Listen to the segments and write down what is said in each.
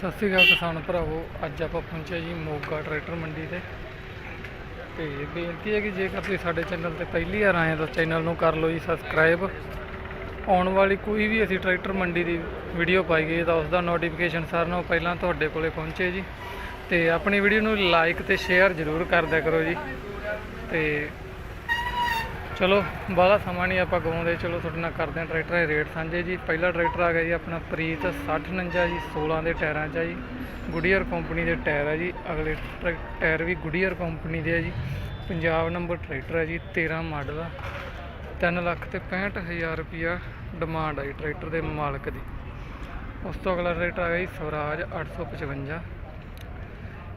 ਸਤਿ ਸ਼੍ਰੀ ਅਕਾਲ ਕਿਸਾਨ ਭਰਾਵੋ, ਅੱਜ ਆਪਾਂ ਪਹੁੰਚੇ ਜੀ ਮੋਗਾ ਟਰੈਕਟਰ ਮੰਡੀ ਤੇ। ਤੇ ਬੇਨਤੀ ਹੈ ਕਿ ਜੇਕਰ ਤੁਸੀਂ ਸਾਡੇ ਚੈਨਲ ਤੇ ਪਹਿਲੀ ਵਾਰ ਆਏ ਤਾਂ ਚੈਨਲ ਨੂੰ ਕਰ ਲਓ ਜੀ ਸਬਸਕ੍ਰਾਈਬ। ਆਉਣ ਵਾਲੀ ਕੋਈ ਵੀ ਅਸੀਂ ਟਰੈਕਟਰ ਮੰਡੀ ਦੀ ਵੀਡੀਓ ਪਾਈਏ ਤਾਂ ਉਸ ਦਾ ਨੋਟੀਫਿਕੇਸ਼ਨ ਸਾਰਿਆਂ ਨਾਲੋਂ ਪਹਿਲਾਂ ਤੁਹਾਡੇ ਕੋਲੇ ਪਹੁੰਚੇ ਜੀ। ਤੇ ਆਪਣੀ ਵੀਡੀਓ ਨੂੰ ਲਾਈਕ ਤੇ ਸ਼ੇਅਰ ਜ਼ਰੂਰ ਕਰ ਦਿਆ ਕਰੋ ਜੀ। ਤੇ ਚਲੋ, ਬਾਹਲਾ ਸਮਾਂ ਨਹੀਂ ਆਪਾਂ ਗਵਾਉਂਦੇ। ਚਲੋ, ਤੁਹਾਡੇ ਨਾਲ ਕਰਦੇ ਹਾਂ ਟਰੈਕਟਰਾਂ ਦੇ ਰੇਟ ਸਾਂਝੇ ਜੀ। ਪਹਿਲਾ ਟਰੈਕਟਰ ਆ ਗਿਆ ਜੀ ਆਪਣਾ ਪ੍ਰੀਤ 6049 ਜੀ 16 ਦੇ ਟਾਇਰਾਂ 'ਚ ਆ ਜੀ। ਗੁਡੀਅਰ ਕੰਪਨੀ ਦੇ ਟਾਇਰ ਆ ਜੀ। ਅਗਲੇ ਟਰੈ- ਟਾਇਰ ਵੀ ਗੁਡੀਅਰ ਕੰਪਨੀ ਦੇ ਆ ਜੀ। ਪੰਜਾਬ ਨੰਬਰ ਟਰੈਕਟਰ ਹੈ ਜੀ 13 ਮਾਡਲ ਆ। 3 ਲੱਖ ਤੇ 65000 ਰੁਪਿਆ ਡਿਮਾਂਡ ਆ ਜੀ ਟਰੈਕਟਰ ਦੇ ਮਾਲਕ ਦੀ। ਉਸ ਤੋਂ ਅਗਲਾ ਟਰੈਕਟਰ ਆ ਗਿਆ ਜੀ ਸਵਰਾਜ 855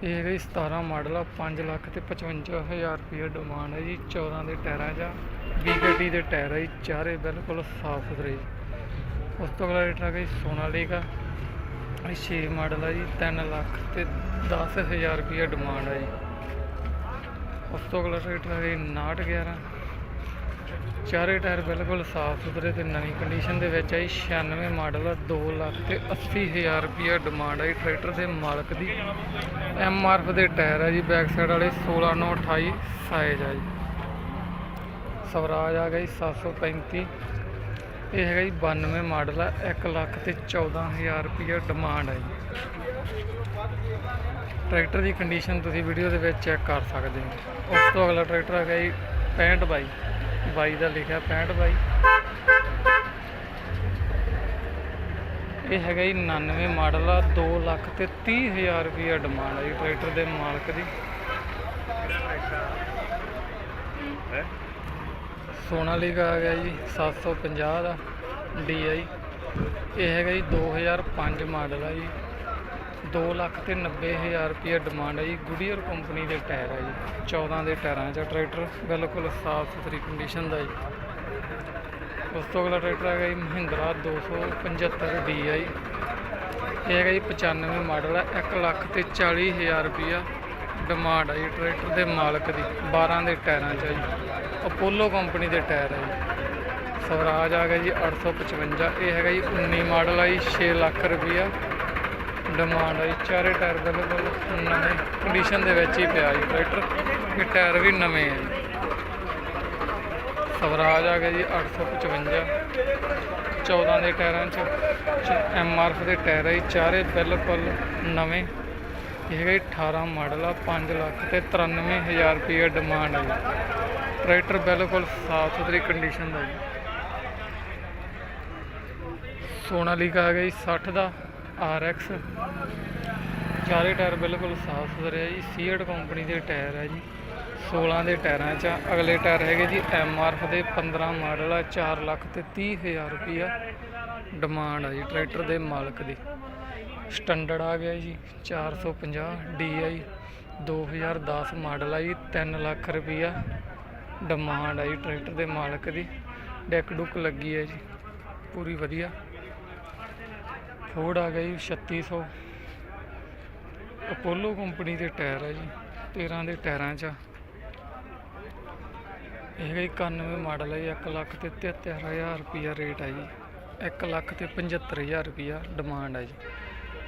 ਇਹ ਹੈਗਾ ਜੀ 17 ਮਾਡਲ ਆ 5 ਲੱਖ ਤੇ 55000 ਰੁਪਏ ਡਿਮਾਂਡ ਹੈ ਜੀ 14 ਦੇ ਟਾਇਰਾਂ ਵੀ ਗੱਡੀ ਦੇ ਟਾਇਰ ਆ ਜੀ, ਚਾਰੇ ਬਿਲਕੁਲ ਸਾਫ਼ ਸੁਥਰੇ ਜੀ। ਉਸ ਤੋਂ ਅਗਲਾ ਰੇਟ ਆ ਗਿਆ ਸੋਨਾ ਲੇਗਾ। ਇਹ 6 ਮਾਡਲ ਆ ਜੀ 3 ਲੱਖ ਤੇ 10000 ਰੁਪਏ ਡਿਮਾਂਡ ਆ ਜੀ। ਉਸ ਤੋਂ ਅਗਲਾ ਰੇਟ ਆ ਗਿਆ ਜੀ 6911 ਚਾਰੇ ਟਾਇਰ ਬਿਲਕੁਲ ਸਾਫ਼ ਸੁਥਰੇ ਤੇ ਨਵੀਂ ਕੰਡੀਸ਼ਨ ਦੇ ਵਿੱਚ ਆ ਜੀ 96 ਮਾਡਲ ਆ 2 ਲੱਖ ਤੇ 80000 ਰੁਪਏ ਡਿਮਾਂਡ ਆ ਜੀ, ਟਰੈਕਟਰ ਦੇ ਮਾਲਕ ਦੀ। ਐਮ ਆਰ ਐਫ ਦੇ ਟਾਇਰ ਆ ਜੀ, ਬੈਕ ਸਾਈਡ ਵਾਲੇ 16928 ਸਾਈਜ਼ ਆ ਜੀ। ਸਵਰਾਜ ਆ ਗਿਆ ਜੀ 735 ਇਹ ਹੈਗਾ ਜੀ 92 ਮਾਡਲ ਆ 1 ਲੱਖ ਤੇ 14000 ਰੁਪਏ ਡਿਮਾਂਡ ਹੈ ਜੀ। ਟਰੈਕਟਰ ਦੀ ਕੰਡੀਸ਼ਨ ਤੁਸੀਂ ਵੀਡੀਓ ਦੇ ਵਿੱਚ ਚੈੱਕ ਕਰ ਸਕਦੇ ਹੋ। ਉਸ ਤੋਂ ਅਗਲਾ ਟਰੈਕਟਰ ਹੈਗਾ ਜੀ 65 ਬਾਈ। ਬਾਈ ਦਾ ਲਿਖਿਆ 65 ਬਾਈ। ਇਹ ਹੈਗਾ ਜੀ 99 ਮਾਡਲ ਆ 2 ਲੱਖ ਤੇ 30000 ਰੁਪਏ ਡਿਮਾਂਡ ਹੈ ਜੀ ਟਰੈਕਟਰ ਦੇ ਮਾਲਕ ਦੀ। ਸੋਨਾਲੀਕਾ ਆ ਗਿਆ ਜੀ 750 ਦਾ DI ਇਹ ਹੈਗਾ ਜੀ 2005 ਮਾਡਲ ਆ ਜੀ। 2 ਲੱਖ ਤੇ 90000 ਰੁਪਏ ਡਿਮਾਂਡ ਹੈ ਜੀ। ਗੁਡੀਅਰ ਕੰਪਨੀ ਦੇ ਟਾਇਰ ਹੈ ਜੀ। 14 ਦੇ ਟਾਇਰਾਂ 'ਚ ਟਰੈਕਟਰ। ਬਿਲਕੁਲ ਸਾਫ਼ ਸੁਥਰੀ ਕੰਡੀਸ਼ਨ ਦਾ ਜੀ। ਉਸ ਤੋਂ ਅਗਲਾ ਟਰੈਕਟਰ ਹੈਗਾ ਜੀ ਮਹਿੰਦਰਾ 275 DI ਇਹ ਹੈਗਾ ਜੀ 95 ਮਾਡਲ ਹੈ 1 ਲੱਖ ਤੇ 40000 ਰੁਪਿਆ ਡਿਮਾਂਡ ਹੈ ਜੀ ਟਰੈਕਟਰ ਦੇ ਮਾਲਕ ਦੀ। 12 ਦੇ ਟਾਇਰਾਂ 'ਚ ਹੈ ਜੀ। ਅਪੋਲੋ ਕੰਪਨੀ ਦੇ ਟਾਇਰ ਹੈ ਜੀ। ਸਵਰਾਜ ਆ ਗਿਆ ਜੀ 855 ਇਹ ਹੈਗਾ ਜੀ 19 ਮਾਡਲ ਆ ਜੀ 6 ਲੱਖ ਰੁਪਈਆ। ਡਿਮਾਂਡ ਹੈ ਜੀ, ਚਾਰੇ ਟਾਇਰ ਬਿਲਕੁਲ ਨਵੇਂ ਕੰਡੀਸ਼ਨ ਦੇ ਵਿੱਚ ਹੀ ਪਿਆ ਜੀ ਟਰੈਕਟਰ ਇਹ ਟਾਇਰ ਵੀ ਨਵੇਂ ਹੈ ਜੀ। ਸਵਰਾਜ ਆ ਗਿਆ ਜੀ 855 14 ਦੇ ਟਾਇਰਾਂ 'ਚ ਐਮ ਆਰ ਐਫ ਦੇ ਟਾਇਰ ਹੈ ਜੀ, ਚਾਰੇ ਬਿਲਕੁਲ ਨਵੇਂ। ਇਹ ਹੈਗਾ ਜੀ 18 ਮਾਡਲ ਆ 5 ਲੱਖ ਤੇ 93000 ਰੁਪਏ ਡਿਮਾਂਡ ਹੈ ਜੀ। ਟਰੈਕਟਰ ਬਿਲਕੁਲ ਸਾਫ਼ ਸੁਥਰੀ ਕੰਡੀਸ਼ਨ ਦਾ ਜੀ। ਸੋਨਾਲੀਕਾ ਆ ਗਿਆ ਜੀ 60 ਦਾ ਆਰ ਐਕਸ ਚਾਰੇ ਟਾਇਰ ਬਿਲਕੁਲ ਸਾਫ਼ ਸੁਥਰੇ ਆ ਜੀ ਸੀਏਟ ਕੰਪਨੀ ਦੇ ਟਾਇਰ ਹੈ ਜੀ 16 ਦੇ ਟਾਇਰਾਂ 'ਚ ਆ। ਅਗਲੇ ਟਾਇਰ ਹੈਗੇ ਜੀ ਐਮ ਆਰ ਦੇ 15 ਮਾਡਲ ਆ 4 ਲੱਖ ਤੇ 30000 ਰੁਪਿਆ ਡਿਮਾਂਡ ਆ ਜੀ ਟਰੈਕਟਰ ਦੇ ਮਾਲਕ ਦੀ। ਸਟੈਂਡਰਡ ਆ ਗਿਆ ਜੀ 450 DI 2010 ਮਾਡਲ ਆ ਜੀ 3 ਲੱਖ ਰੁਪਿਆ ਡਿਮਾਂਡ ਆ ਜੀ, ਟਰੈਕਟਰ ਦੇ ਮਾਲਕ ਦੀ। ਡੈਕ ਡੁੱਕ ਲੱਗੀ ਹੈ ਜੀ, ਪੂਰੀ ਵਧੀਆ। ਫੋਰਡ ਆ ਗਿਆ ਜੀ 3600 ਅਪੋਲੋ ਕੰਪਨੀ ਦੇ ਟਾਇਰ ਹੈ ਜੀ 13 ਦੇ ਟਾਇਰਾਂ 'ਚ ਇਹ ਹੈਗਾ ਜੀ 91 ਮਾਡਲ ਹੈ ਜੀ 1 ਲੱਖ ਤੇ 73000 ਰੁਪਿਆ ਰੇਟ ਹੈ ਜੀ। 1 ਲੱਖ ਤੇ 75000 ਰੁਪਿਆ ਡਿਮਾਂਡ ਹੈ ਜੀ।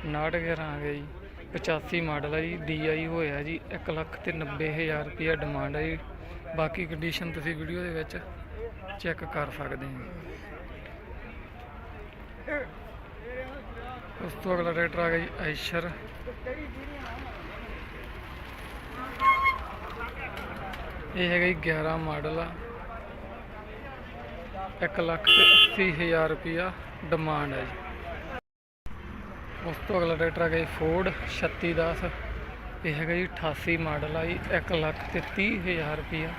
911 ਆ ਗਿਆ ਜੀ 85 ਮਾਡਲ ਹੈ ਜੀ DI ਹੋਇਆ ਜੀ 1 ਲੱਖ ਤੇ 90000 ਰੁਪਿਆ ਡਿਮਾਂਡ ਹੈ ਜੀ। ਬਾਕੀ ਕੰਡੀਸ਼ਨ ਤੁਸੀਂ ਵੀਡੀਓ ਦੇ ਵਿੱਚ ਚੈੱਕ ਕਰ ਸਕਦੇ ਹੋ। ਉਸ ਤੋਂ ਅਗਲਾ ਟਰੈਕਟਰ ਆ ਗਿਆ ਜੀ ਆਇਸ਼ਰ ਇਹ ਹੈਗਾ ਜੀ 11 ਮਾਡਲ ਆ। 1 ਲੱਖ ਤੇ 80000 ਰੁਪਿਆ ਡਿਮਾਂਡ ਹੈ ਜੀ। ਉਸ ਤੋਂ ਅਗਲਾ ਟਰੈਕਟਰ ਆ ਗਿਆ ਜੀ ਫੋਰਡ 3610 ਇਹ ਹੈਗਾ ਜੀ 88 ਮਾਡਲ ਆ ਜੀ 1 ਲੱਖ ਤੇ 30000 ਰੁਪਿਆ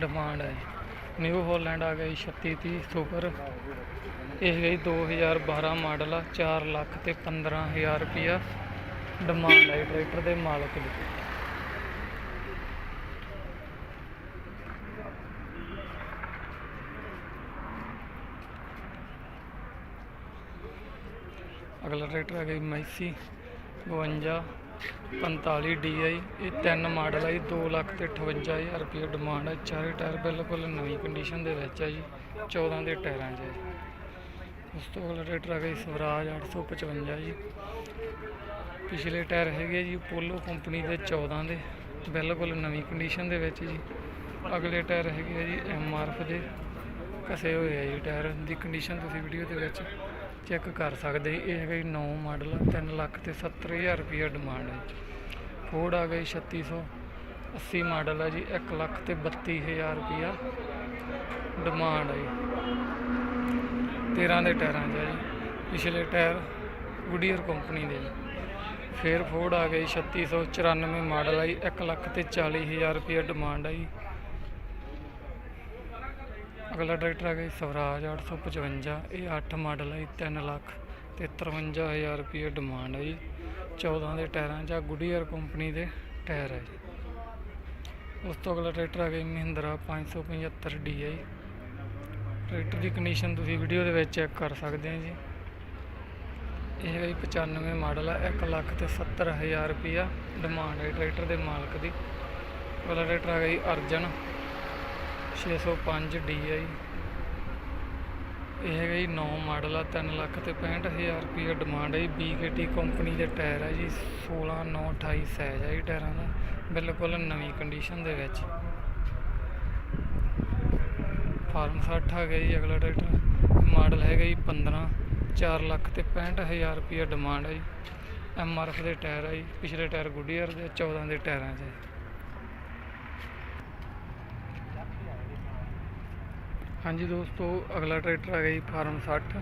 ਡਿਮਾਂਡ ਹੈ ਜੀ। ਨਿਊ ਹੋਲੈਂਡ ਆ ਗਿਆ ਜੀ 3630 ਸੁਪਰ ਇਹ ਹੈਗਾ ਜੀ 2012 ਮਾਡਲ ਆ 4 ਲੱਖ ਤੇ 15000 ਰੁਪਿਆ ਡਿਮਾਂਡ ਹੈ ਜੀ ਟਰੈਕਟਰ ਦੇ ਮਾਲਕ ਦੀ। ਅਗਲਾ ਟਰੈਕਟਰ ਹੈਗਾ ਜੀ ਮੈਸੀ 52 45 DI ਇਹ ਤਿੰਨ ਮਾਡਲ ਹੈ ਜੀ 2 ਲੱਖ ਤੇ 58000 ਰੁਪਏ ਡਿਮਾਂਡ ਹੈ ਚਾਰੇ ਟਾਇਰ ਬਿਲਕੁਲ ਨਵੀਂ ਕੰਡੀਸ਼ਨ ਦੇ ਵਿੱਚ ਆ ਜੀ 14 ਦੇ ਟਾਇਰਾਂ 'ਚ ਉਸ ਤੋਂ ਅਗਲਾ ਟਰੈਕਟਰ ਆ ਗਿਆ ਜੀ, ਸਵਰਾਜ 855 ਜੀ। ਪਿਛਲੇ ਟਾਇਰ ਹੈਗੇ ਜੀ ਪੋਲੋ ਕੰਪਨੀ ਦੇ 14 ਦੇ, ਬਿਲਕੁਲ ਨਵੀਂ ਕੰਡੀਸ਼ਨ ਦੇ ਵਿੱਚ ਜੀ। ਅਗਲੇ ਟਾਇਰ ਹੈਗੇ ਆ ਜੀ ਐਮਆਰਐਫ ਦੇ ਕਸੇ ਹੋਏ ਆ ਜੀ ਟਾਇਰ, ਦੀ ਕੰਡੀਸ਼ਨ ਤੁਸੀਂ ਵੀਡੀਓ ਦੇ ਵਿੱਚ ਚੈੱਕ ਕਰ ਸਕਦੇ ਇਹ ਹੈਗਾ ਜੀ ਨੌ ਮਾਡਲ 3 ਲੱਖ ਤੇ 70000 ਰੁਪਏ ਡਿਮਾਂਡ ਹੈ ਜੀ। ਫੋਰਡ ਆ ਗਈ 3680 ਮਾਡਲ ਹੈ ਜੀ 1 ਲੱਖ ਤੇ 32000 ਰੁਪਿਆ ਡਿਮਾਂਡ ਹੈ ਜੀ। 13 ਦੇ ਟਾਇਰਾਂ 'ਚ ਹੈ ਜੀ। ਪਿਛਲੇ ਟਾਇਰ ਗੁਡੀਅਰ ਕੰਪਨੀ ਦੇ ਜੀ। ਫਿਰ ਫੋਰਡ ਆ ਗਈ 3694 ਮਾਡਲ ਆਈ ਜੀ 1 ਲੱਖ ਤੇ 40000 ਰੁਪਿਆ ਡਿਮਾਂਡ ਆਈ ਅਗਲਾ ਟਰੈਕਟਰ ਆ ਗਿਆ ਜੀ ਸਵਰਾਜ 855 ਇਹ 8 ਮਾਡਲ ਹੈ ਜੀ 3 ਲੱਖ ਤੇ 53000 ਰੁਪਏ ਡਿਮਾਂਡ ਹੈ ਜੀ। 14 ਦੇ ਟਾਇਰਾਂ 'ਚ ਗੁਡੀਅਰ ਕੰਪਨੀ ਦੇ ਟਾਇਰ ਹੈ ਜੀ। ਉਸ ਤੋਂ ਅਗਲਾ ਟਰੈਕਟਰ ਆ ਗਿਆ ਜੀ ਮਹਿੰਦਰਾ 575 DI ਟਰੈਕਟਰ ਦੀ ਕੰਡੀਸ਼ਨ ਤੁਸੀਂ ਵੀਡੀਓ ਦੇ ਵਿੱਚ ਚੈੱਕ ਕਰ ਸਕਦੇ ਹੋ ਜੀ। ਇਹ ਹੈਗਾ ਜੀ 95 ਮਾਡਲ ਹੈ 1 ਲੱਖ ਤੇ 70000 ਰੁਪਿਆ ਡਿਮਾਂਡ ਹੈ ਟਰੈਕਟਰ ਦੇ ਮਾਲਕ ਦੀ। ਅਗਲਾ ਟਰੈਕਟਰ ਆ ਗਿਆ ਜੀ ਅਰਜਨ। 605 DI ਇਹ ਹੈਗਾ ਜੀ 9 ਮਾਡਲ ਆ 3 ਲੱਖ ਤੇ 65000 ਰੁਪਏ ਡਿਮਾਂਡ ਹੈ ਜੀ। BKT ਕੰਪਨੀ ਦੇ ਟਾਇਰ ਹੈ ਜੀ 16 9 28 ਸਾਈਜ਼ ਆ ਜੀ ਟਾਇਰਾਂ ਦਾ, ਬਿਲਕੁਲ ਨਵੀਂ ਕੰਡੀਸ਼ਨ ਦੇ ਵਿੱਚ। ਫਾਰਮ 60 ਆ ਗਿਆ ਜੀ ਅਗਲਾ ਟਰੈਕਟਰ। ਮਾਡਲ ਹੈਗਾ ਜੀ 15 4 ਲੱਖ ਤੇ 65000 ਰੁਪਏ ਡਿਮਾਂਡ ਹੈ ਜੀ। ਐਮਆਰਐਫ ਦੇ ਟਾਇਰ ਆ ਜੀ, ਪਿਛਲੇ ਟਾਇਰ ਗੁੱਡੀਅਰ ਦੇ 14 ਦੇ ਟਾਇਰਾਂ 'ਚ ਹਾਂਜੀ ਦੋਸਤੋ, ਅਗਲਾ ਟਰੈਕਟਰ ਆ ਗਿਆ ਜੀ ਫਾਰਮ 60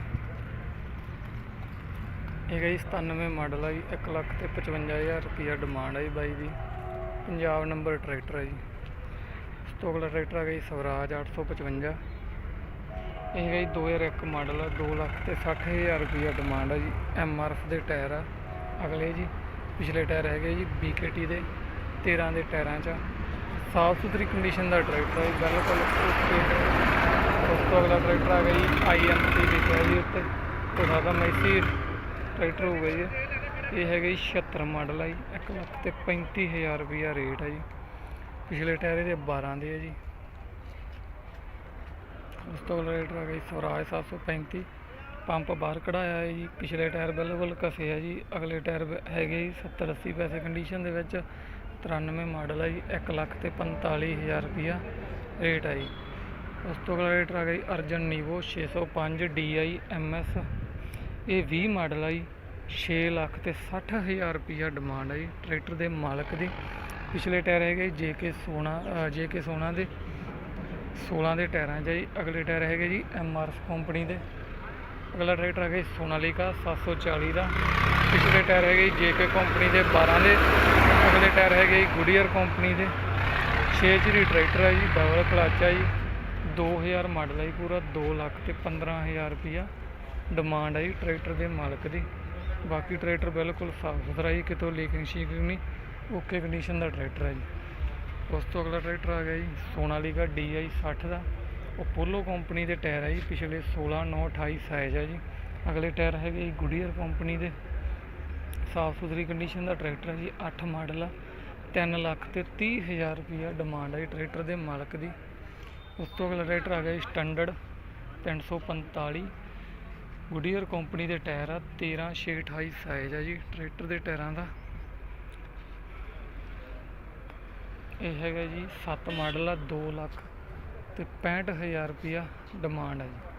ਇਹ ਹੈਗਾ ਜੀ 97 ਮਾਡਲ ਆ ਜੀ 1 ਲੱਖ ਤੇ 55000 ਰੁਪਿਆ ਡਿਮਾਂਡ ਆ ਜੀ ਬਾਈ ਦੀ। ਪੰਜਾਬ ਨੰਬਰ ਟਰੈਕਟਰ ਹੈ ਜੀ। ਇਸ ਤੋਂ ਅਗਲਾ ਟਰੈਕਟਰ ਆ ਗਿਆ ਜੀ ਸਵਰਾਜ 855 ਇਹ ਹੈਗਾ ਜੀ 2001 ਮਾਡਲ ਆ 2 ਲੱਖ ਤੇ 60000 ਰੁਪਿਆ ਡਿਮਾਂਡ ਆ ਜੀ ਐਮਆਰਐਫ ਦੇ ਟਾਇਰ ਆ। ਅਗਲੇ ਜੀ, ਪਿਛਲੇ ਟਾਇਰ ਹੈਗੇ ਜੀ BKT ਦੇ 13 ਦੇ ਟਾਇਰਾਂ 'ਚ ਸਾਫ਼ ਸੁਥਰੀ ਕੰਡੀਸ਼ਨ ਦਾ ਟਰੈਕਟਰ ਹੈ। ਜੀ, ਬਿਲਕੁਲ ਓਕੇ ਉਸ ਤੋਂ ਅਗਲਾ ਟਰੈਕਟਰ ਆ ਗਿਆ ਜੀ ਆਈਐਮਟੀ ਲਿਖਿਆ ਜੀ ਉੱਤੇ ਹੋ ਸਕਦਾ ਮੈਸੀ ਟਰੈਕਟਰ ਹੋਊਗਾ ਜੀ। ਇਹ। ਹੈਗਾ ਜੀ 76 ਮਾਡਲ ਹੈ ਜੀ 1 ਲੱਖ ਤੇ 35000 ਰੁਪਿਆ ਰੇਟ ਹੈ ਜੀ। ਪਿਛਲੇ ਟਾਇਰ ਇਹਦੇ 12 ਦੇ ਹੈ ਜੀ। ਉਸ ਤੋਂ ਅਗਲਾ ਟਰੈਕਟਰ ਆ ਗਿਆ ਜੀ ਸਵਰਾਜ 735 ਪੰਪ ਬਾਹਰ ਕਢਾਇਆ ਹੈ ਜੀ। ਪਿਛਲੇ ਟਾਇਰ ਬਿਲਕੁਲ ਕਸੇ ਹੈ ਜੀ। ਅਗਲੇ ਟਾਇਰ ਹੈਗੇ ਜੀ 70 80 ਪੈਸੇ ਕੰਡੀਸ਼ਨ ਦੇ ਵਿੱਚ। 93 ਮਾਡਲ ਹੈ ਜੀ 1 ਲੱਖ ਤੇ 45000 ਰੁਪਿਆ ਰੇਟ ਹੈ ਜੀ। ਉਸ ਤੋਂ ਅਗਲਾ ਟਰੈਕਟਰ ਆ ਗਿਆ ਜੀ, ਅਰਜਨ ਨੀਵੋ 605 DI MS ਇਹ 20 ਮਾਡਲ ਆ ਜੀ 6 ਲੱਖ ਤੇ 60000 ਰੁਪਿਆ ਡਿਮਾਂਡ ਹੈ ਜੀ, ਟਰੈਕਟਰ ਦੇ ਮਾਲਕ ਦੀ। ਪਿਛਲੇ ਟਾਇਰ ਹੈਗੇ ਜੇਕੇ ਸੋਨਾ ਜੇਕੇ ਸੋਨਾ ਦੇ 16 ਦੇ ਟਾਇਰਾਂ 'ਚ ਜੀ। ਅਗਲੇ ਟਾਇਰ ਹੈਗੇ ਜੀ ਐਮਆਰਐਫ ਕੰਪਨੀ ਦੇ। ਅਗਲਾ ਟਰੈਕਟਰ ਹੈਗਾ ਜੀ, ਸੋਨਾਲੀਕਾ 740 ਦਾ। ਪਿਛਲੇ ਟਾਇਰ ਹੈਗੇ ਜੀ ਜੇਕੇ ਕੰਪਨੀ ਦੇ 12 ਦੇ। ਅਗਲੇ ਟਾਇਰ ਹੈਗੇ ਜੀ ਗੁਡੀਅਰ ਕੰਪਨੀ ਦੇ। 6 ਚਰੀ ਟਰੈਕਟਰ ਹੈ ਜੀ ਡਬਲ ਕਲਚ ਹੈ ਜੀ। 2000 ਮਾਡਲ ਹੈ ਜੀ ਪੂਰਾ 2 ਲੱਖ ਤੇ 15000 ਰੁਪਿਆ ਡਿਮਾਂਡ ਹੈ ਜੀ ਟਰੈਕਟਰ ਦੇ ਮਾਲਕ ਦੀ। ਬਾਕੀ ਟਰੈਕਟਰ ਬਿਲਕੁਲ ਸਾਫ਼ ਸੁਥਰਾ ਜੀ, ਕਿਤੋਂ ਲੀਕਿੰਗ ਸ਼ੀਕਿੰਗ ਨਹੀਂ ਓਕੇ ਕੰਡੀਸ਼ਨ ਦਾ ਟਰੈਕਟਰ ਹੈ ਜੀ। ਉਸ ਤੋਂ ਅਗਲਾ ਟਰੈਕਟਰ ਆ ਗਿਆ ਜੀ, ਸੋਨਾਲੀਕਾ DI 60 ਦਾ। ਉਹ ਪੋਲੋ ਕੰਪਨੀ ਦੇ ਟਾਇਰ ਹੈ ਜੀ, ਪਿਛਲੇ 16 9 28 ਸਾਈਜ਼ ਹੈ ਜੀ। ਅਗਲੇ ਟਾਇਰ ਹੈਗੇ ਜੀ ਗੁਡੀਅਰ ਕੰਪਨੀ ਦੇ। ਸਾਫ਼ ਸੁਥਰੀ ਕੰਡੀਸ਼ਨ ਦਾ ਟਰੈਕਟਰ ਹੈ ਜੀ 8 ਮਾਡਲ ਆ 3 ਲੱਖ ਤੇ 30000 ਰੁਪਇਆ ਡਿਮਾਂਡ ਹੈ ਜੀ ਟਰੈਕਟਰ ਦੇ ਮਾਲਕ ਦੀ। ਉਸ ਤੋਂ ਅਗਲਾ ਟਰੈਕਟਰ ਆ ਗਿਆ ਜੀ ਸਟੈਂਡਰਡ 345 ਗੁਡੀਅਰ ਕੰਪਨੀ ਦੇ ਟਾਇਰ ਆ 13 6 28 ਸਾਈਜ਼ ਆ ਜੀ ਟਰੈਕਟਰ ਦੇ ਟਾਇਰਾਂ ਦਾ। ਇਹ ਹੈਗਾ ਜੀ 7 ਮਾਡਲ ਆ 2 ਲੱਖ ਤੇ 65000 ਰੁਪਇਆ ਡਿਮਾਂਡ ਹੈ ਜੀ।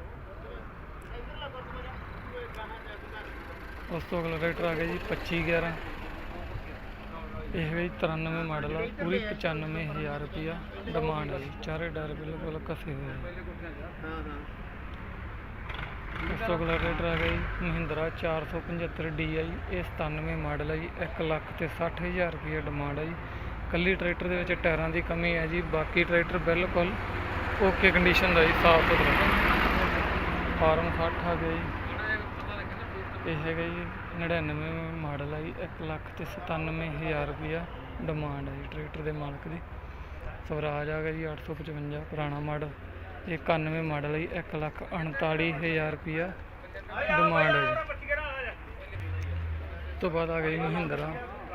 ਉਸ ਤੋਂ ਅਗਲਾ ਟਰੈਕਟਰ ਆ ਗਿਆ ਜੀ 2511 ਇਹ ਹੈਗਾ ਜੀ 93 ਮਾਡਲ ਆ, ਪੂਰੀ 95000 ਰੁਪਇਆ ਡਿਮਾਂਡ ਹੈ ਜੀ। ਚਾਰੇ ਡਰ ਬਿਲਕੁਲ ਕਸੇ ਹੋਏ ਆ। ਉਸ ਤੋਂ ਅਗਲਾ ਟਰੈਕਟਰ ਆ ਗਿਆ ਜੀ ਮਹਿੰਦਰਾ 475 DI ਇਹ 97 ਮਾਡਲ ਹੈ ਜੀ 1 ਲੱਖ ਤੇ 60000 ਰੁਪਇਆ ਡਿਮਾਂਡ ਹੈ ਜੀ। ਕੱਲੀ ਟਰੈਕਟਰ ਦੇ ਵਿੱਚ ਟਾਇਰਾਂ ਦੀ ਕਮੀ ਹੈ ਜੀ, ਬਾਕੀ ਟਰੈਕਟਰ ਬਿਲਕੁਲ ਓਕੇ ਕੰਡੀਸ਼ਨ ਦਾ ਜੀ, ਸਾਫ਼ ਸੁਥਰਾ। ਫਾਰਮ 60 ਆ ਗਿਆ ਜੀ। ਇਹ ਹੈਗਾ ਜੀ 99 ਮਾਡਲ ਆ ਜੀ 1 ਲੱਖ ਤੇ 97000 ਰੁਪਇਆ ਡਿਮਾਂਡ ਹੈ ਜੀ ਟਰੈਕਟਰ ਦੇ ਮਾਲਕ ਦੀ। ਸਵਰਾਜ ਆ ਗਿਆ ਜੀ 855 ਪੁਰਾਣਾ ਮਾਡਲ। ਇਹ 91 ਮਾਡਲ ਹੈ ਜੀ 1 ਲੱਖ 39000 ਰੁਪਇਆ ਡਿਮਾਂਡ ਹੈ ਜੀ। ਉਸ ਤੋਂ ਬਾਅਦ ਆ ਗਿਆ ਜੀ ਮਹਿੰਦਰਾ।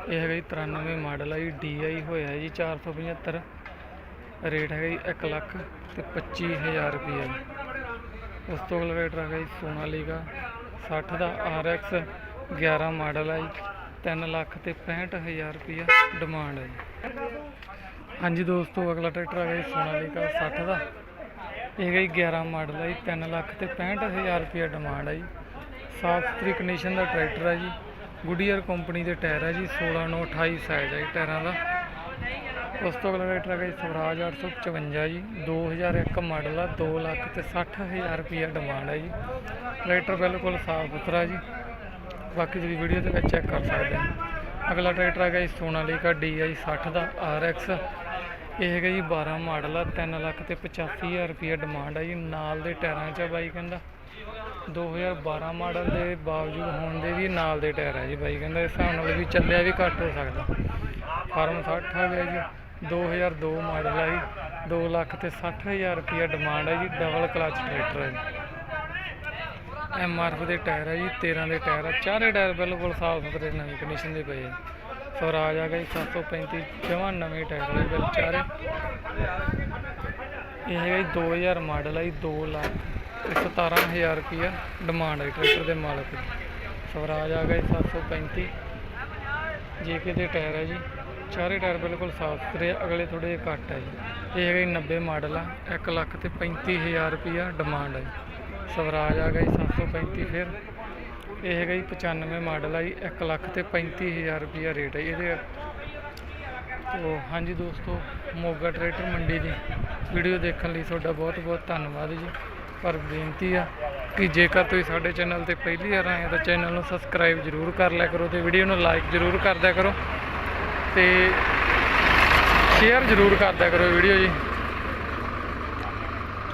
ਇਹ ਹੈਗਾ ਜੀ 93 ਮਾਡਲ ਆ ਜੀ DI ਹੋਇਆ ਜੀ 475 ਰੇਟ ਹੈਗਾ ਜੀ 1 ਲੱਖ ਤੇ 25000 ਰੁਪਇਆ। ਜੀ ਉਸ ਤੋਂ ਅਗਲਾ ਟਰੈਕਟਰ ਹੈਗਾ ਜੀ ਸੋਨਾਲੀਕਾ। 60 ਦਾ RX 11 ਮਾਡਲ ਹੈ ਜੀ 3 ਲੱਖ ਤੇ 65000 ਰੁਪਇਆ ਡਿਮਾਂਡ ਹੈ ਜੀ। ਹਾਂਜੀ ਦੋਸਤੋ, ਅਗਲਾ ਟਰੈਕਟਰ ਹੈਗਾ ਜੀ ਸੋਨਾਲੀਕਾ 60 ਦਾ। ਇਹ ਗਈ ਜੀ 11 ਮਾਡਲ ਹੈ ਜੀ 3 ਲੱਖ ਤੇ 65000 ਰੁਪਇਆ ਡਿਮਾਂਡ ਹੈ ਜੀ। ਸਾਫ਼ ਸੁਥਰੀ ਕੰਡੀਸ਼ਨ ਦਾ ਟਰੈਕਟਰ ਆ ਜੀ। ਗੁੱਡੀਅਰ ਕੰਪਨੀ ਦੇ ਟਾਇਰ ਹੈ ਜੀ 16 9 28 ਸਾਈਜ਼ ਹੈ ਜੀ ਟਾਇਰਾਂ ਦਾ। ਉਸ ਤੋਂ ਅਗਲਾ ਟਰੈਕਟਰ ਹੈਗਾ ਜੀ ਸਵਰਾਜ 855 ਜੀ 2001 ਮਾਡਲ ਆ 2 ਲੱਖ ਤੇ 60000 ਰੁਪਇਆ ਡਿਮਾਂਡ ਹੈ ਜੀ। ਟਰੈਕਟਰ ਬਿਲਕੁਲ ਸਾਫ਼ ਸੁਥਰਾ ਜੀ। ਬਾਕੀ ਤੁਸੀਂ ਵੀਡੀਓ ਦੇ ਵਿੱਚ ਚੈੱਕ ਕਰ ਸਕਦੇ ਹੋ। ਅਗਲਾ ਟਰੈਕਟਰ ਹੈਗਾ ਜੀ ਸੋਨਾਲੀਕਾ DI 60 ਦਾ RX ਇਹ ਹੈਗਾ ਜੀ 12 ਮਾਡਲ ਆ 3 ਲੱਖ ਤੇ 85000 ਰੁਪਇਆ ਡਿਮਾਂਡ ਆ ਜੀ। ਨਾਲ ਦੇ ਟਾਇਰਾਂ 'ਚ ਆ ਬਾਈ ਕਹਿੰਦਾ। 2012 ਮਾਡਲ ਦੇ ਬਾਵਜੂਦ ਹੋਣ ਦੇ ਵੀ ਨਾਲ ਦੇ ਟਾਇਰ ਹੈ ਜੀ ਬਾਈ ਕਹਿੰਦਾ। ਇਸ ਹਿਸਾਬ ਨਾਲ ਵੀ ਚੱਲਿਆ ਵੀ ਘੱਟ ਹੋ ਸਕਦਾ। ਫਾਰਮ 60 ਆ ਗਿਆ ਜੀ। 2002 ਮਾਡਲ ਆ ਜੀ। 2 ਲੱਖ ਤੇ 60000 ਰੁਪਇਆ ਡਿਮਾਂਡ ਹੈ ਜੀ। ਡਬਲ ਕਲਚ ਟਰੈਕਟਰ ਹੈ ਜੀ। ਐਮ ਆਰ ਐਫ ਦੇ ਟਾਇਰ ਆ ਜੀ 13 ਦੇ ਟਾਇਰ ਆ ਚਾਰੇ ਟਾਇਰ ਬਿਲਕੁਲ ਸਾਫ਼ ਸੁਥਰੇ ਨਵੀਂ ਕੰਡੀਸ਼ਨ ਦੇ ਪਏ ਆ। ਸਵਰਾਜ ਆ ਗਿਆ ਜੀ 735 ਜਮਾਂ ਨਵੇਂ ਟਾਇਰ ਨੇ ਬਿਲ ਚਾਰੇ। ਇਹ ਹੈਗਾ ਜੀ 2000 ਮਾਡਲ ਆ ਜੀ 2 ਲੱਖ ਤੇ 17000 ਰੁਪਇਆ ਡਿਮਾਂਡ ਹੈ ਜੀ ਟਰੈਕਟਰ ਦੇ ਮਾਲਕ ਦੀ। ਸਵਰਾਜ ਆ ਗਿਆ ਜੀ 735 ਜੇਕੇ ਦੇ ਟਾਇਰ ਹੈ ਜੀ ਚਾਰੇ ਟਾਇਰ ਬਿਲਕੁਲ ਸਾਫ਼ ਸੁਥਰੇ ਆ, ਅਗਲੇ ਥੋੜੇ ਜਿਹੇ ਘੱਟ ਹੈ ਜੀ। ਇਹ ਹੈਗਾ 90 ਮਾਡਲ ਆ 1 ਲੱਖ ਤੇ 35000 ਰੁਪਇਆ ਡਿਮਾਂਡ ਆ ਜੀ। ਸਵਰਾਜ ਆ ਗਿਆ ਜੀ 735 ਫਿਰ। ਇਹ ਹੈਗਾ ਜੀ 95 ਮਾਡਲ ਆ ਜੀ 1 ਲੱਖ ਤੇ 35000 ਰੁਪਇਆ ਰੇਟ ਹੈ ਇਹਦੇ। ਤੋ ਹਾਂਜੀ ਦੋਸਤੋ, ਮੋਗਾ ਟਰੈਕਟਰ ਮੰਡੀ ਦੀ ਵੀਡੀਓ ਦੇਖਣ ਲਈ ਤੁਹਾਡਾ ਬਹੁਤ ਬਹੁਤ ਧੰਨਵਾਦ ਜੀ। ਪਰ ਬੇਨਤੀ ਆ ਕਿ ਜੇਕਰ ਤੁਸੀਂ ਸਾਡੇ ਚੈਨਲ ਤੇ ਪਹਿਲੀ ਵਾਰ ਆਏ ਹੋ ਤਾਂ ਚੈਨਲ ਨੂੰ ਸਬਸਕ੍ਰਾਈਬ ਜ਼ਰੂਰ ਕਰ ਲਿਆ ਕਰੋ ਤੇ ਵੀਡੀਓ ਨੂੰ ਲਾਈਕ ਜ਼ਰੂਰ ਕਰ ਦਿਆ ਕਰੋ ਤੇ ਸ਼ੇਅਰ ਜ਼ਰੂਰ ਕਰ ਦਿਆ ਕਰੋ ਵੀਡੀਓ ਜੀ।